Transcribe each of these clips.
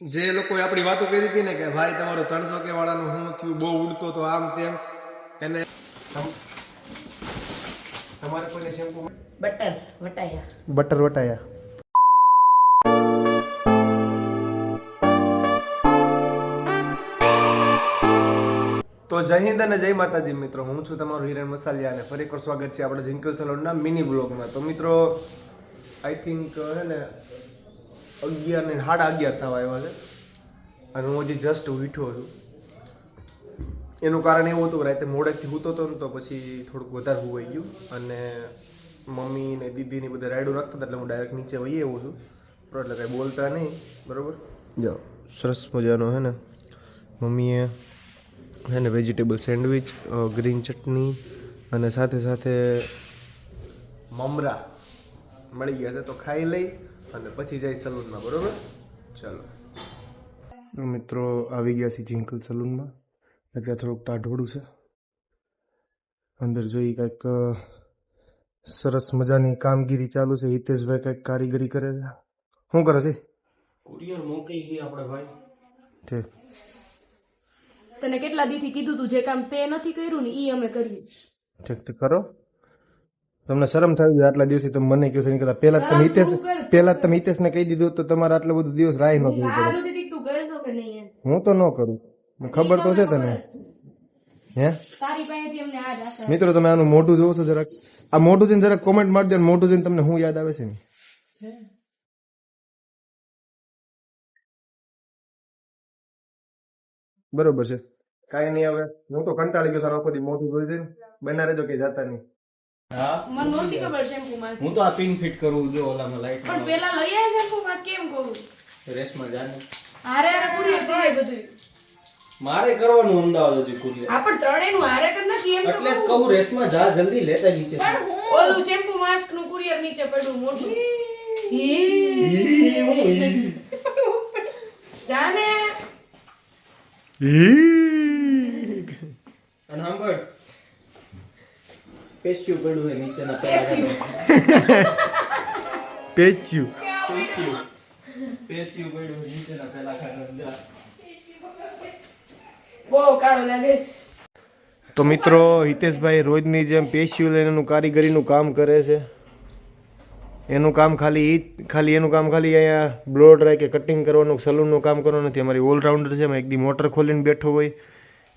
જે લોકોએ આપણી વાતો કરી હતી ને કે ભાઈ તમારો ત્રણસો કે વાળાનું હું થયું બહુ ઉડતો તો આમ તેમ. એને તમારે કોઈને શેમ્પુ બટર વટાયા. બટર વટાયા. તો જય હિન્દ અને જય માતાજી મિત્રો હું છું તમારો હિરેન મસાલિયા અને ફરી એકવાર સ્વાગત છે આપણે જિંકલ સલોનના મિની બ્લોગમાં તો મિત્રો આઈ થિંક હે ને અગિયાર ને સાડા અગિયાર થવા આવ્યા છે. અને હું હજી જસ્ટ ઉઠ્યો છું. એનું કારણ એવું હતું કે રાતે મોડેથી સૂતો હતો ને તો પછી થોડુંક વધારે હોવાઈ ગયું. અને મમ્મી ને દીદી ને બધા રાયડું રાખતા હતા એટલે હું ડાયરેક્ટ નીચે વહી આવ્યો છું. બરોબર એટલે કંઈ બોલતા નહીં. બરોબર? જો સરસ મજાનો હે ને. મમ્મીએ હે ને વેજીટેબલ સેન્ડવિચ ગ્રીન ચટણી અને સાથે સાથે મમરા મળી ગયા છે. તો ખાઈ લઈ. અને પછી જાય સલૂનમાં બરોબર? ચાલો. મિત્રો આવી ગયા છે જિંકલ સલૂનમાં. અત્યારે થોડુંક ટાઢોળું છે. અંદર જોઈ કંઈક સરસ મજાની કામગીરી ચાલુ છે. હિતેશભાઈ કંઈક કારીગરી કરે છે. શું કરે છે? કુરિયર મોકલી છે આપણે ભાઈ. ઠીક તને કેટલા દીથી કીધું તું જે કામ તે નથી કર્યું ને ઈ અમે કરીએ ઠીક તો કરો. તમને શરમ થઈ છે આટલા દિવસથી તમે મને કહ્યું છે પહેલા જ તમે હિતેશ પહેલા જ તમે હિતેશને કહી દીધું તો તમારે આટલો બધો દિવસ રાહ ન કરવું પડે. હું તો ન કરું. ખબર તો છે તને. હે? મિત્રો તમે આનું મોઢું જોવો છો જરાક. આ મોઢું જોઈને જરાક કોમેન્ટ મારજો મોઢું જોઈને તમને શું યાદ આવે છે ને? બરોબર છે. કાંઈ નહીં હવે. હું તો કંટાળી ગયો સર આખો દી મોઢું જોઈ જઈને. બના રહેજો કે જાતા નહીં. હા મને નહોતી ખબર શેમ્પુ માસ્ક હું તો આ પિન ફિટ કરું જો ઓલામાં લાઈટ પણ પેલા લઈ આય શેમ્પુ માસ્ક કેમ કહું રેસમાં જાને. હારે હારે કુરિયર થાય બધું મારે કરવાનું અમદાવાદ હજી કુરિયર. આ પણ ત્રણેયનું હારે કર નથી એમ એટલે જ કહું. રેસમાં જા જલ્દી લેતા નીચે. ઓલું શેમ્પુ માસ્કનું કુરિયર નીચે પડ્યું મોટું. જાને. અને પેસ્યું પડ્યું છે નીચેના પેસ્યું. પેચ્યું પેસ્યું પેસ્યું પડ્યું છે નીચેના પેલા ખાના બહુ કાળો લાગે. તો મિત્રો હિતેશભાઈ રોજની જેમ પેશિયું લઈને એનું કારીગરીનું કામ કરે છે એનું કામ ખાલી એ ખાલી એનું કામ ખાલી અહીંયા બ્લો ડ્રાય કે કટિંગ કરવાનું સલૂનનું કામ કરવાનું નથી અમારી ઓલરાઉન્ડર છે એમાં એક દી મોટર ખોલીને બેઠો હોય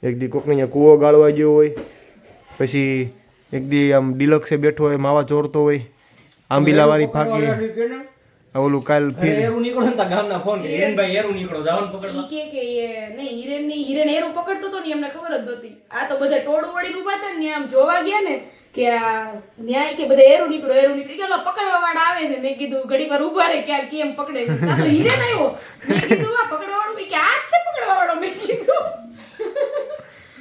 એક દી કોકને અહીંયા કૂવો ગાળવા ગયો હોય પછી એક દી આમ ડિલક્સે બેઠો હોય માવા ચોરતો હોય આંબીલાવાળી ફાકી. ઓલું કાલ ફીર એરું નીકળો ને તા ગામના ફોન હિરેનભાઈ એરું નીકળો જાવન પકડવા. કે કે એ નહીં હિરેનની હિરેન એરું પકડતો તો ને એમને ખબર જ નહોતી. આ તો બધા ટોળ વળી ઊભા હતા ને આમ જોવા ગયા ને કે આ ન્યાય કે બધા એરું નીકળો એરું નીકળી. ગયો પકડવા વાળા આવે છે. મેં કીધું ઘડી વાર ઊભા રહે ક્યાં કેમ પકડે છે. તો હિરેન આવ્યો. મેં કીધું આ પકડવા વાળો કે આ જ છે પકડવા વાળો મેં કીધું.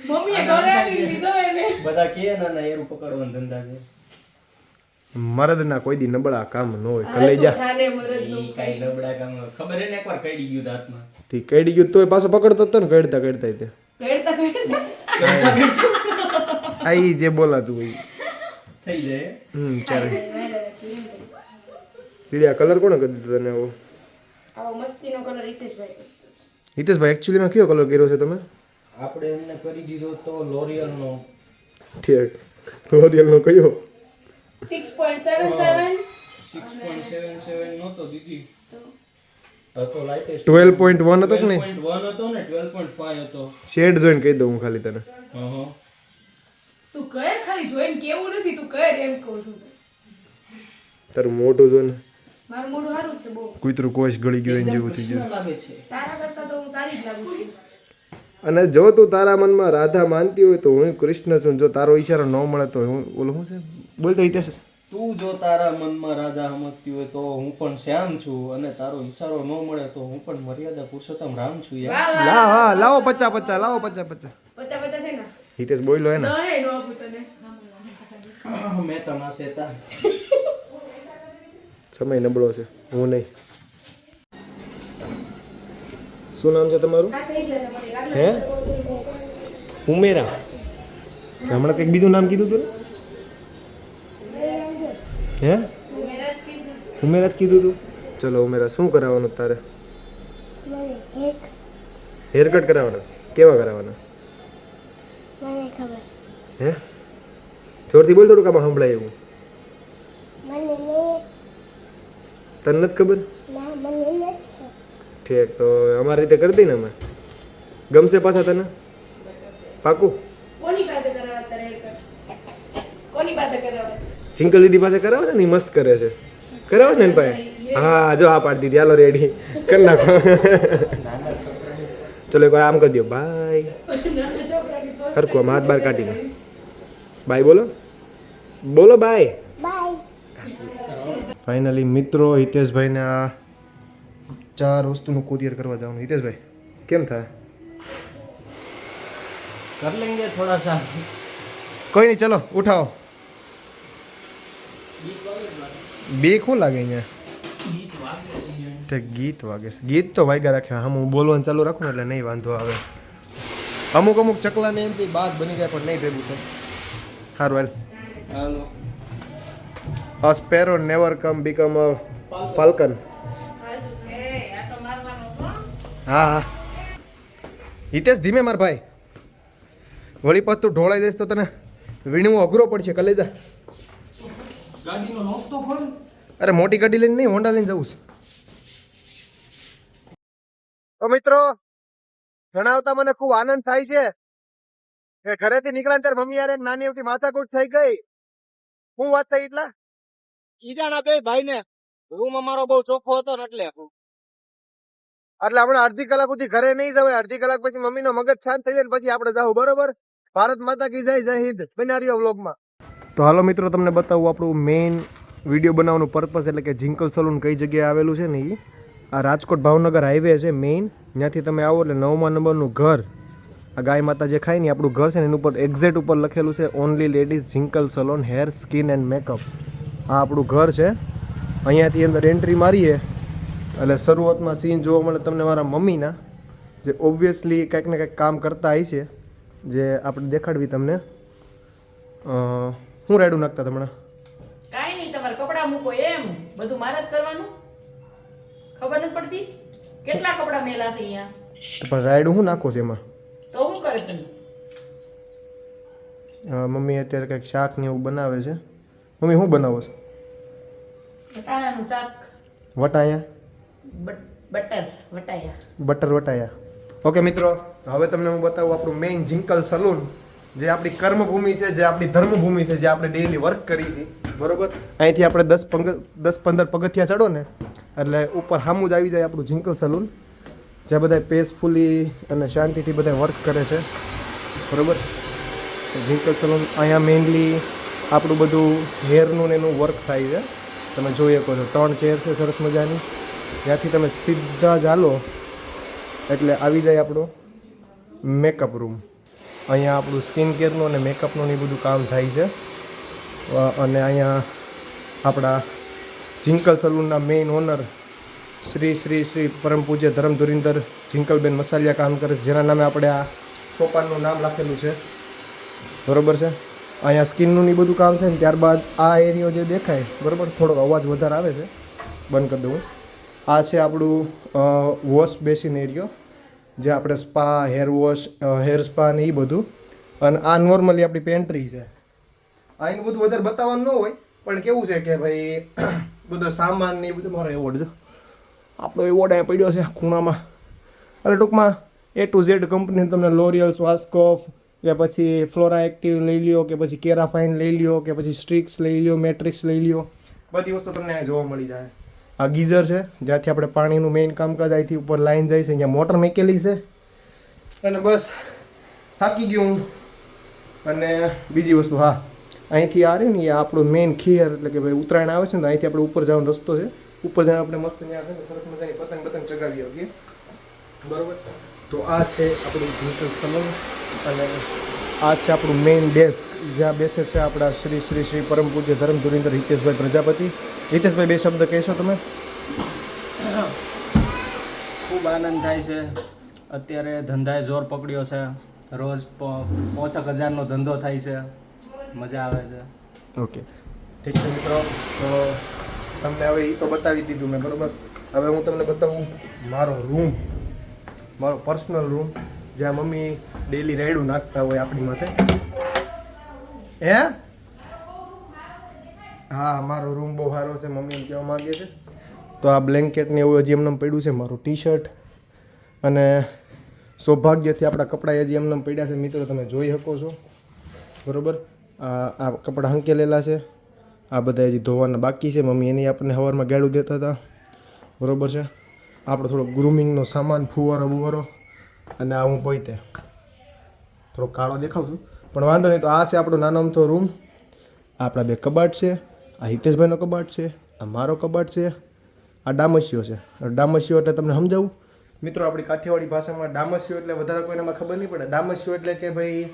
મમ્મીએ ઘરે આવી લીધો એને. બધા કે ના ના એરું પકડવાનો ધંધા છે. મરદના કોઈ દી નબળા કામ ન હોય કલેજા. કાંઈ નબળા કામ ખબર એને એકવાર કઈડી ગયું તું હાથમાં? થી કઈડી ગયું તોય પાછો પકડતો હતો ને કડતા કડતા તે. ભેળતા ભેળતા આઈ જે બોલાતું હોય થઈ જાય. હમ ચાલે દીદી આ કલર કોણે કરી દીધો તને આવો? આવો મસ્તીનો કલર હિતેશભાઈ. કરતો છે. હિતેશભાઈ એકચ્યુઅલીમાં કયો કલર કર્યો છે તમે? આપણે એમને કરી દીધો તો લોરિયલ નો ઠીક. લોરિયલનો કયો? 6.77 સિક્સ પોઈન્ટ સેવન સેવન નહોતો હતો લાઇટેસ્ટ ટ્વેલ્વ પોઈન્ટ વન હતો કે નહીં? હતો ને હતો. શેડ જોઈને કહી દઉં હું ખાલી તને. હં તું કર ખાલી જોઈને કેવું નથી તું કર એમ કહું છું. તારું મોટું જોઈને. મારું મોઢું સારું છે બહુ. કૂતરું કોશ ગળી ગયું એને જેવું થઈ ગયું. લાગે છે? તારા કરતા તો હું સારી જ લાગુ છું. અને જો તું તારા મનમાં રાધા માનતી હોય તો હું કૃષ્ણ છું. જો તારો ઈશારો ન મળે તો હું બોલો શું છે? બોલતો હિતેશ. તું જો તારા મનમાં રાધા સમજતી હોય તો હું પણ શ્યામ છું અને તારો ઈશારો ન મળે તો હું પણ મર્યાદા પુરુષોત્તમ રામ છું યાર વાહ હા લાવો પચા પચા લાવો પચા પચા પચા પચા છે ને? હિતેશ બોલ્યો હે ને મેં તમા સેતા. સમય નબળો છે. હું નહીં. શું નામ છે તમારું? હે? ઉમેરા. હમણાં કંઈક બીજું નામ કીધું તું હે? ઉમેરા જ કીધું તું? ચલો ઉમેરા શું કરાવવાનું તારે? હેર કટ કરાવવાના? કેવા કરાવવાના? હે? જોરથી બોલ થોડુંક આમાં સંભળાય એવું. તને નથી ખબર? ના મને નથી. ઠીક તો અમારી રીતે કરી ને અમે. ગમશે પાછા તને? પાકું? કોની પાસે કરાવવા તારે કોની પાસે કરાવવા ચિંકલ દીદી પાસે કરાવે છે ને મસ્ત કરે છે. કરાવે છે ને પાસે હા જો હા પાડી દીધી. હાલો રેડી કરી નાખો. ચલો એક આમ કરી દો. બાય first હરખું આમ હાથ બહાર કાઢી દો બાય બોલો. બોલો બાય બાય ફાઇનલી મિત્રો હિતેશભાઈને આ ચાર વસ્તુનું કુરિયર કરવા જવાનું. હિતેશભાઈ કેમ થાય? કર લેંગે થોડા સા. કોઈ નહીં ચલો ઉઠાવો. બીક શું લાગે અહીંયા? તે ગીત વાગે છે. ગીત તો વાગ્યા રાખ્યા હા હું બોલવાનું ચાલુ રાખું ને એટલે નહીં વાંધો આવે. અમુક અમુક ચકલાને એમથી બાદ બની જાય પણ નહીં ભેગું થાય. સારું હાલ. હાલો. A sparrow never come become a falcon. હા હા. હિતેશ ધીમે માર ભાઈ. વળી પાછ તું ઢોળાઈ દઈશ તો તને વીણવું અઘરો પડશે. કલેજા અરે મોટી ગાડી લઈને નહીં હોન્ડા લઈને જવું છે. તો મિત્રો જણાવતા મને ખૂબ આનંદ થાય છે કે ઘરેથી નીકળ્યા ત્યારે મમ્મી યાર એક નાની એવી માથાકૂટ થઈ ગઈ. શું વાત થઈ એટલા કીધાના બે ભાઈ ને રૂમ અમારો બહુ ચોખ્ખો હતો ને એટલે એટલે આપણે અડધી કલાક સુધી ઘરે નહીં જવાય. અડધી કલાક પછી મમ્મીનો મગજ શાંત થઈ જાય પછી આપણે જાવ બરોબર? ભારત માતા કી જય જય હિન્દ. બનારીઓ વ્લોગમાં. તો હાલો મિત્રો, તમને બતાવું આપણું મેઇન વીડિયો બનાવવાનું પર્પસ એટલે કે જિંકલ સલૂન કઈ જગ્યાએ આવેલું છે ને એ આ રાજકોટ ભાવનગર હાઈવે છે મેઇન ત્યાંથી તમે આવો એટલે નવમા નંબરનું ઘર. આ ગાય માતા જે ખાય ને આપણું ઘર છે ને, એની ઉપર એક્ઝેટ ઉપર લખેલું છે only ladies Jinkal salon hair skin and makeup આ આપણું ઘર છે. અહીંયાથી અંદર એન્ટ્રી મારીએ. એટલે શરૂઆતમાં સીન જોવા મળે તમને મારા મમ્મીના જે ઓબ્વિયસલી કંઈક ને કંઈક કામ કરતા આવી છે જે આપણે દેખાડવી તમને. હું રાયડું નાખતા તમને કાંઈ નહીં તમારે કપડાં મૂકો એમ. બધું મારે જ કરવાનું. ખબર નથી પડતી? કેટલા કપડાં મેલા છે અહીંયા? તો પણ રાયડું શું નાખો છે એમાં? તો હું કરે તમે મમ્મી અત્યારે કંઈક શાક ને એવું બનાવે છે. મમ્મી શું બનાવો છો? વટાણાનું શાક. વટાયા બટર વટાયા. બટર વટાયા. ઓકે મિત્રો હવે તમને હું બતાવું આપણું મેઇન જિંકલ સલૂન જે આપણી કર્મભૂમિ છે જે આપણી ધર્મભૂમિ છે જે આપણે ડેઈલી વર્ક કરી છે. બરોબર? અહીંથી આપણે દસ પંગ દસ પંદર પગથિયા ચડો ને એટલે ઉપર સામું જ આવી જાય આપણું જિંકલ સલૂન જે બધા પેસફુલી અને શાંતિથી બધા વર્ક કરે છે. બરોબર? જિંકલ સલૂન અહીંયા મેઇનલી આપણું બધું હેરનું ને એનું વર્ક થાય છે. તમે જોઈ શકો છો ત્રણ ચેર છે સરસ મજાની. ત્યાંથી તમે સીધા ચાલો એટલે આવી જાય આપણો મેકઅપ રૂમ અહીંયા આપણું સ્કિન કેરનું અને મેકઅપનું ને એ બધું કામ થાય છે. અને અહીંયા આપણા જિંકલ સલૂનના મેઇન ઓનર શ્રી શ્રી શ્રી પરમ પૂજ્ય ધરમ ધુરિંદર જિંકલબેન મસાલિયા કામ કરે છે. જેના નામે આપણે આ સોપાનનું નામ લખેલું છે. બરોબર છે? અહીંયા સ્કિનનું ને ઈ બધું કામ છે ને ત્યારબાદ આ એરિયો જે દેખાય, બરાબર? થોડોક અવાજ વધારે આવે છે. બંધ કરી દઉં આ છે આપણું વોશ બેસિન એરિયો, જે આપણે spa, hair wash hair spa ને એ બધું. અને આ નોર્મલી આપણી પેન્ટ્રી છે. આ બધું વધારે બતાવવાનું ન હોય, પણ કેવું છે કે ભાઈ, બધો સામાન ને એ બધું મારો એવોર્ડ જો આપણો એવોર્ડ અહીંયા પડ્યો છે, ખૂણામાં. એટલે ટૂંકમાં એ ટુ ઝેડ કંપની તમને લોરિયલ સ્વાસ્કોફ કે પછી ફ્લોરા એક્ટિવ લઈ લ્યો, કે પછી કેરાફાઇન લઈ લ્યો, કે પછી સ્ટ્રિક્સ લઈ લ્યો મેટ્રિક્સ લઈ લ્યો. બધી વસ્તુ તમને જોવા મળી જાય. આ ગીઝર છે, જ્યાંથી આપણે પાણીનું મેઇન કામકાજ અહીંથી ઉપર લાઈન જાય છે અહીંયા મોટર મેકેલી છે. અને બસ થાકી ગયું હું. અને બીજી વસ્તુ, હા, અહીંથી આ રહ્યું ને, એ આપણું મેઇન ખીયર એટલે કે ભાઈ ઉત્તરાયણ આવે છે ને અહીંથી આપણે ઉપર જવાનો રસ્તો છે. ઉપર જઈને આપણે મસ્ત ત્યાં છે સરસ મજાની પતંગ પતંગ ચગાવી શકીએ. બરાબર? તો આ છે આપણું જીવન સલંગ અને આ છે આપણું મેઇન ડેસ્ક જ્યાં બેસે છે આપણા શ્રી શ્રી શ્રી પરમ પૂજ્ય ધર્મ ધુરિંદર હિતેશભાઈ પ્રજાપતિ. હિતેશભાઈ બે શબ્દ કહેશો તમે? ખૂબ આનંદ થાય છે. અત્યારે ધંધાએ જોર પકડ્યો છે. રોજ પોસક હજારનો ધંધો થાય છે. મજા આવે છે. ઓકે. ઠીક છે મિત્રો. તો તમને હવે એ તો બતાવી દીધું મેં બરાબર? હવે હું તમને બતાવું મારો રૂમ મારો પર્સનલ રૂમ જ્યાં મમ્મી ડેલી રાયડું નાખતા હોય આપણી માટે. હે? હા, મારો રૂમ બહુ સારો છે, મમ્મી એમ કહેવા માગે છે. તો આ બ્લેન્કેટ ને એવું હજી એમને પડ્યું છે, મારું ટી શર્ટ અને સૌભાગ્યથી આપણા કપડાં હજી એમને પડ્યા છે, મિત્રો, તમે જોઈ શકો છો. બરાબર? આ આ કપડાં હંકેલેલા છે. આ બધા હજી ધોવાના બાકી છે, મમ્મી એની આપણને હવારમાં ગાડું દેતા હતા. બરોબર છે? આપણો થોડો ગ્રુમિંગનો સામાન, ફુવારો, બુવારો. અને આ હું પોતે થોડો કાળો દેખાવ છું પણ વાંધો નહીં, તો આ છે આપણો નાનો અમથો રૂમ આપણા બે કબાટ છે. આ હિતેશભાઈનો કબાટ છે, આ મારો કબાટ છે, આ ડામસીઓ છે. ડામસીઓ એટલે તમને સમજાવું? મિત્રો, આપણી કાઠિયાવાડી ભાષામાં ડામસીઓ એટલે વધારે કોઈને ખબર નહીં પડે. ડામસીઓ એટલે કે ભાઈ,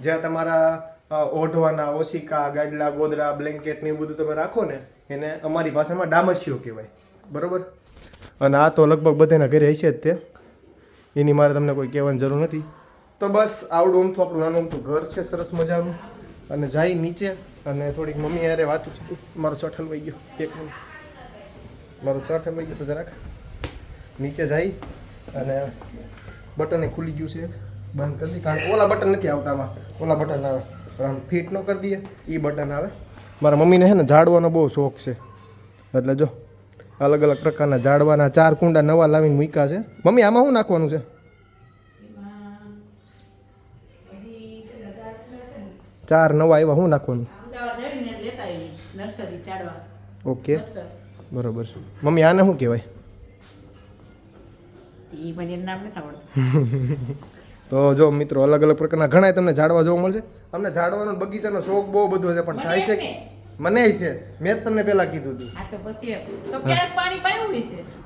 જ્યાં તમારા ઓઢવાના, ઓશિકા, ગાડલા ગોદડા બ્લેન્કેટ ને એવું બધું તમે રાખો ને, એને અમારી ભાષામાં ડામસીઓ કહેવાય. બરાબર? અને આ તો લગભગ બધાના ઘરે હશે જ તે. એની મારે તમને કોઈ કહેવાની જરૂર નથી. તો બસ, આવડું અમથું આપણું નાનું અમથું ઘર છે, સરસ મજાનું. અને જાય નીચે અને થોડીક મમ્મી અરે વાતું મારો શર્ટ હલવાઈ ગયો. એક મિનિટ મારો શર્ટ હલવાઈ ગયો તો જરાક. નીચે જાય અને બટન એ ખુલી ગયું છે બંધ કરી દી. કારણ કે ઓલા બટન નથી આવતા આમાં. ઓલા બટન આવે. ફિટ ન કરી દઈએ એ બટન આવે. મારા મમ્મીને છે ને ઝાડવાનો બહુ શોખ છે. એટલે જો અલગ અલગ પ્રકારના ઝાડવાના ચાર કુંડા નવા લાવીને મૂક્યા છે. મમ્મી, આમાં શું નાખવાનું છે? ચાર નવા આવ્યા શું નાખવાનું ઓકે. બરોબર છે. મમ્મી આને શું કહેવાય? તો જો મિત્રો અલગ અલગ પ્રકારના ઘણા તમને ઝાડવા જોવા મળશે. અમને ઝાડવાનો બગીચાનો શોખ બહુ બધો છે પણ થાય છે મને છે. મેં જ તમને પેલા કીધું હતું.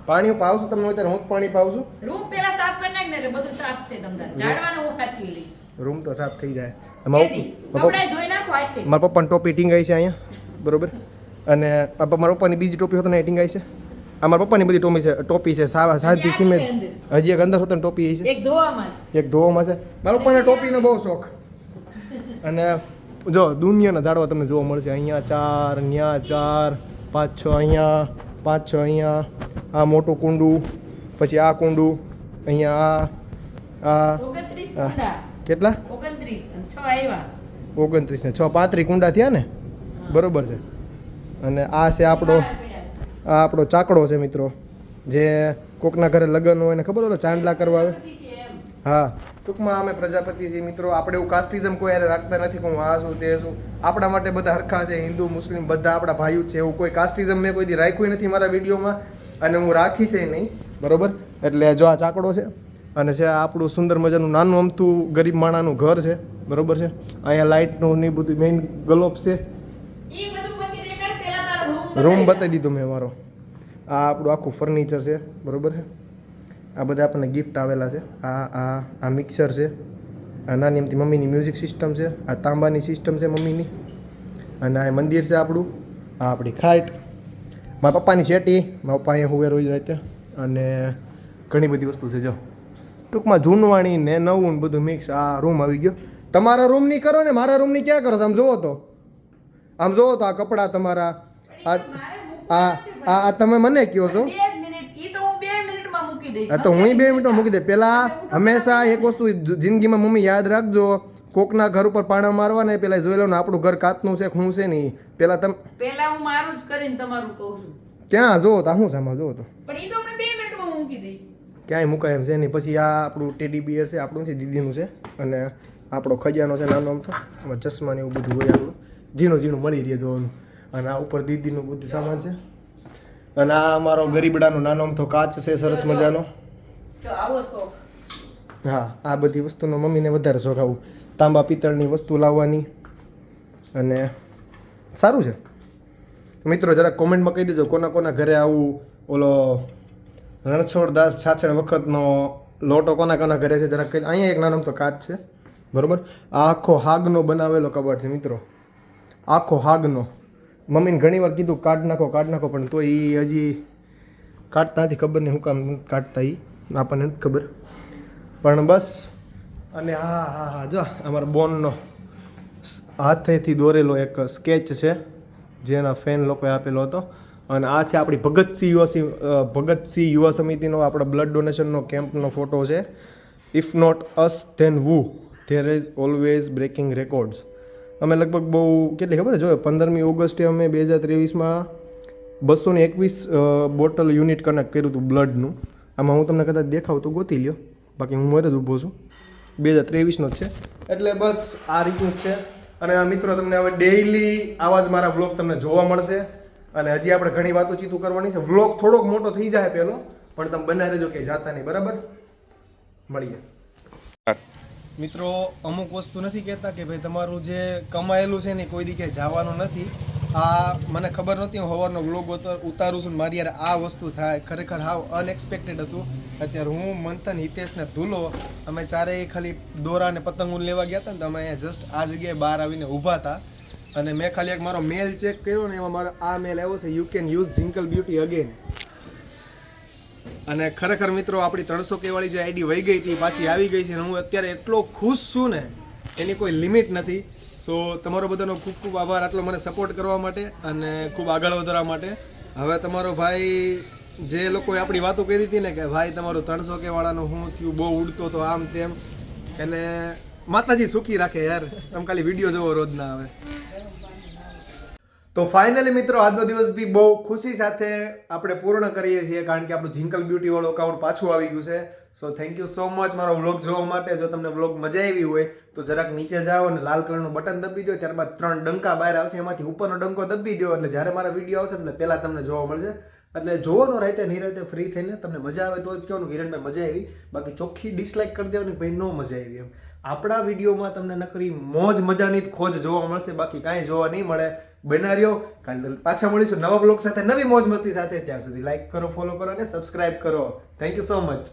પાણી પાવશું તમને અત્યારે હું પાણી પાવું છું રૂમ પેલા સાફ કરી નાખ ને એટલે બધું સાફ છે તમને ઝાડવાનો હું સાચવી રૂમ તો સાફ થઈ જાય. મારા પપ્પાની ટોપી ટીંગાઈ છે અહીંયા બરોબર? અને મારા પપ્પાની બીજી ટોપી હોતો ને ટીંગ ટીંગાઈ છે. આ મારા પપ્પાની બધી ટોપી છે ટોપી છે સા સાદી હજી સિમેન્ટ. આની અંદર. હજી એક અંદર હોતો ટોપી છે. એક ધોવામાં એક ધોવામાં છે. મારા પપ્પાને ટોપીનો બહુ શોખ. અને જો દુનિયાના ઝાડવા તમને જોવા મળશે. અહીંયા ચાર ત્યાં ચાર પાંચ છ અહીંયા પાંચ છ અહીંયા. આ મોટું કુંડું પછી આ કુંડું અહીંયા આ આ. કેટલા? ઓગણત્રીસ છ આવ્યા ઓગણત્રીસ ને છ. પાંત્રી કુંડા થયા ને? બરોબર છે. અને આ છે આપણો આ આપણો ચાકડો છે મિત્રો. જે કોકના ઘરે લગ્ન હોય ને ખબર હોય ચાંદલા કરવા આવે? હા. ટૂંકમાં અમે પ્રજાપતિ છીએ મિત્રો. આપણે એવું કાસ્ટિઝમ કોઈ યારે રાખતા નથી કે હું આ છું તે છું. આપણા માટે બધા હરખા છે હિન્દુ મુસ્લિમ બધા આપણા ભાઈઓ છે. એવું કોઈ કાસ્ટિઝમ મેં કોઈ રાખ્યું નથી મારા વિડીયોમાં. અને હું રાખીશ નહીં. બરોબર? એટલે જો આ ચાકડો છે અને છે આ આપણું સુંદર મજાનું નાનું અમથું ગરીબ માણાનું ઘર છે બરોબર છે? અહીંયા લાઇટનું ને બધું મેઇન ગલોપ છે. રૂમ બતાવી દીધો મેં મારો. આ આપણું આખું ફર્નિચર છે બરોબર છે? આ બધા આપણને ગિફ્ટ આવેલા છે. આ આ આ મિક્સર છે. આ નાની એમથી મમ્મીની મ્યુઝિક સિસ્ટમ છે. આ તાંબાની સિસ્ટમ છે મમ્મીની. અને આ મંદિર છે આપણું. આ આપણી ખાટ. મારા પપ્પાની શેટી મારા પપ્પા અહીંયા હુવે રોજ રાતે અને ઘણી બધી વસ્તુ છે જો. ટૂંકમાં જૂનવાણી ને નવું ને બધું મિક્સ આ રૂમ આવી ગયો. તમારા રૂમની કરો ને મારા રૂમની ક્યાં કરો આમ જોવો તો. આમ જોવો તો આ કપડાં તમારા આ આ આ તમે મને કહો છો. જ હું બે મિનિટમાં મૂકી આ તો હું બે મિનિટમાં મૂકી દે પેલા હંમેશા એક વસ્તુ જિંદગીમાં મમ્મી યાદ રાખજો કોકના ઘર ઉપર પાણા મારવા ને પેલા જોઈ લો ને આપણું ઘર કાચનું છે હું છે નહીં પેલા તમે પેલા હું મારું જ કરીને તમારું કહું છું. ક્યાં? જોવો તો શું આમાં? જોવો તો. પણ એ તો આપણે બે મિનિટમાં મૂકી દઈશ. ક્યાંય મુકાય એમ છે નહીં. પછી આ આપણું ટેડી બિયર છે આપણું છે દીદીનું છે. અને આપણો ખજાનો છે નાનો આમ તો. આમાં ચશ્મા ને એવું બધું હોય આપણું. ઝીણું ઝીણું મળી રહે જોવાનું. અને આ ઉપર દીદીનું બધું સામાન છે. અને આ અમારો ગરીબડાનો નાનો આમ તો કાચ છે સરસ મજાનો. હા આ બધી વસ્તુનો મમ્મીને વધારે શોખ આવું. તાંબા પિત્તળની વસ્તુ લાવવાની. અને સારું છે. મિત્રો જરાક કોમેન્ટમાં કહી દેજો કોના કોના ઘરે આવું ઓલો રણછોડદાસ છાછડ વખતનો લોટો કોના કોના ઘરે છે જરાક અહીંયા એક નાનો તો કાચ છે. બરાબર? આ આખો હાગનો બનાવેલો કબાટ છે મિત્રો. આખો હાગનો. મમ્મીને ઘણી વાર કીધું કાઢ નાખો કાઢ નાખો, પણ તો એ હજી કાઢતા નથી. ખબર નહીં હું કામ કાઢતા એ આપણને નથી ખબર. પણ બસ, અને હા હા હા જો, અમારા બોનનો હાથેથી દોરેલો એક સ્કેચ છે, જેના ફેન લોકોએ આપેલો હતો. અને આ છે આપણી ભગતસિંહ યુવા ભગતસિંહ યુવા સમિતિનો આપણા બ્લડ ડોનેશનનો કેમ્પનો ફોટો છે. If not us then who there is always breaking records અમે લગભગ બહુ કેટલી ખબર જો, પંદરમી ઓગસ્ટે અમે બે હજાર ત્રેવીસમાં બસો ને એકવીસ બોટલ યુનિટ કનેક્ટ કર્યું હતું બ્લડનું આમાં હું તમને કદાચ દેખાવ તો ગોતી લ્યો. બાકી હું મોરે જ ઊભો છું. બે હજાર ત્રેવીસનો જ છે. એટલે બસ આ રીતનું જ છે. અને મિત્રો તમને હવે ડેઈલી આવા જ મારા વ્લોગ તમને જોવા મળશે. અને હજી આપણે ઘણી વાતો ચીતું કરવાની છે. વ્લોગ થોડોક મોટો થઈ જાય પહેલો પણ તમે બનાવી રહેજો કે જાતા નહીં, બરાબર? મળીએ. મિત્રો, અમુક વસ્તુ નથી કહેતા કે ભાઈ તમારું જે કમાયેલું છે ને કોઈ દી ક્યાંય જવાનું નથી. આ મને ખબર નહોતી, હું સવારનો વ્લોગ ઉતારું છું મારી યાર આ વસ્તુ થાય. ખરેખર હાવ અનએક્સપેક્ટેડ હતું. અત્યારે હું, મંથન, હિતેશ ને ધૂલો, અમે ચારેય ખાલી દોરા અને પતંગો લેવા ગયા હતા ને તો અમે અહીંયા જસ્ટ આ જગ્યાએ બહાર આવીને ઊભા હતા. અને મેં ખાલી એક મારો મેલ ચેક કર્યો ને એમાં મારો આ મેલ આવ્યો છે you can use Zinkal beauty again અને ખરેખર મિત્રો, આપણી ત્રણસો કેવાળી જે આઈડી વહી ગઈ હતી પાછી આવી ગઈ છે અને હું અત્યારે એટલો ખુશ છું ને, એની કોઈ લિમિટ નથી. સો તમારો બધાનો ખૂબ ખૂબ આભાર આટલો મને સપોર્ટ કરવા માટે અને ખૂબ આગળ વધારવા માટે. હવે તમારો ભાઈ, જે લોકોએ આપણી વાતો કરી હતી ને કે, ભાઈ, તમારું ત્રણસો કે વાળાનું હું થયું, બહુ ઉડતો તો આમ તેમ. એટલે માતાજી સુખી રાખે યાર. તમે ખાલી વીડિયો જોવો રોજના હવે. તો ફાઇનલી મિત્રો, આજનો દિવસ બી બહુ ખુશી સાથે આપણે પૂર્ણ કરીએ છીએ, કારણ કે આપણું જિંકલ બ્યુટી વાળું અકાઉન્ટ પાછું આવી ગયું છે. So thank you so much મારો વ્લોગ જોવા માટે જો તમને વ્લોગ મજા આવી હોય, તો જરાક નીચે જાઓ અને લાલ કલરનું બટન દબી દો, ત્યારબાદ ત્રણ ડંકા બહાર આવશે, એમાંથી ઉપરનો ડંકો દબી દો, એટલે જ્યારે મારા વીડિયો આવશે, એટલે પહેલાં તમને જોવા મળશે. એટલે જોવાનો રહેતે નહીં રહેતે ફ્રી થઈને તમને મજા આવે તો જ કહેવાનું, હિરણભાઈ મજા આવી. બાકી ચોખ્ખી ડિસલાઇક કરી દેવાની ભાઈ, નો મજા આવી એમ. આપણા વિડીયોમાં તમને નકરી મોજ મજાની ખોજ જોવા મળશે, બાકી કાંઈ જોવા નહીં મળે. બનાર્યો કાલે પાછા મળીશું નવા બ્લોગ સાથે, નવી મોજ મસ્તી સાથે. ત્યાં સુધી લાઇક કરો ફોલો કરો અને સબસ્ક્રાઇબ કરો. Thank you so much